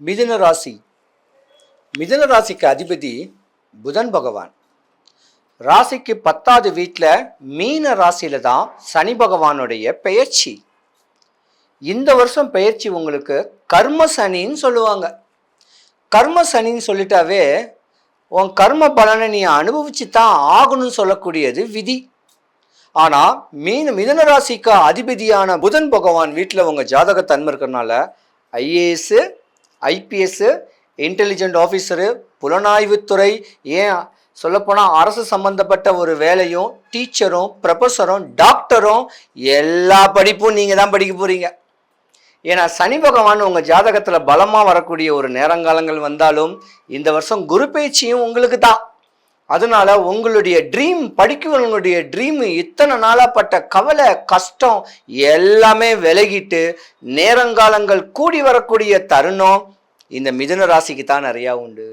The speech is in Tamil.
மிதுன ராசி. மிதுன ராசிக்கு அதிபதி புதன் பகவான். ராசிக்கு பத்தாவது வீட்டில் மீன ராசியில தான் சனி பகவானுடைய பெயர்ச்சி. இந்த வருஷம் பெயர்ச்சி உங்களுக்கு கர்ம சனின்னு சொல்லுவாங்க. கர்ம சனின்னு சொல்லிட்டாவே உன் கர்ம பலனை நீ அனுபவிச்சு தான் ஆகணும்னு சொல்லக்கூடியது விதி. ஆனால் மீன மிதன ராசிக்கு அதிபதியான புதன் பகவான் வீட்டில் உங்கள் ஜாதக தன்மை இருக்கிறனால ஐஏஎஸ்ஸு ஐபிஎஸ்ஸு இன்டெலிஜென்ட் ஆஃபீஸரு புலனாய்வுத்துறை ஏன் சொல்லப்போனால் அரசு சம்மந்தப்பட்ட ஒரு வேலையும் டீச்சரும் ப்ரொஃபஸரும் டாக்டரும் எல்லா படிப்பும் நீங்கள் தான் படிக்க போகிறீங்க ஏன்னா சனி பகவான் உங்கள் ஜாதகத்தில் பலமாக வரக்கூடிய ஒரு நேரங்காலங்கள் வந்தாலும் இந்த வருஷம் குரு பேச்சியும் உங்களுக்கு தான். அதனால உங்களுடைய ட்ரீம் படிக்கிறவங்களுடைய ட்ரீம் இத்தனை நாளாக பட்ட கவலை கஷ்டம் எல்லாமே விலகிட்டு நேரங்காலங்கள் கூடி வரக்கூடிய தருணம் இந்த மிதுன ராசிக்கு தான் நிறையா உண்டு.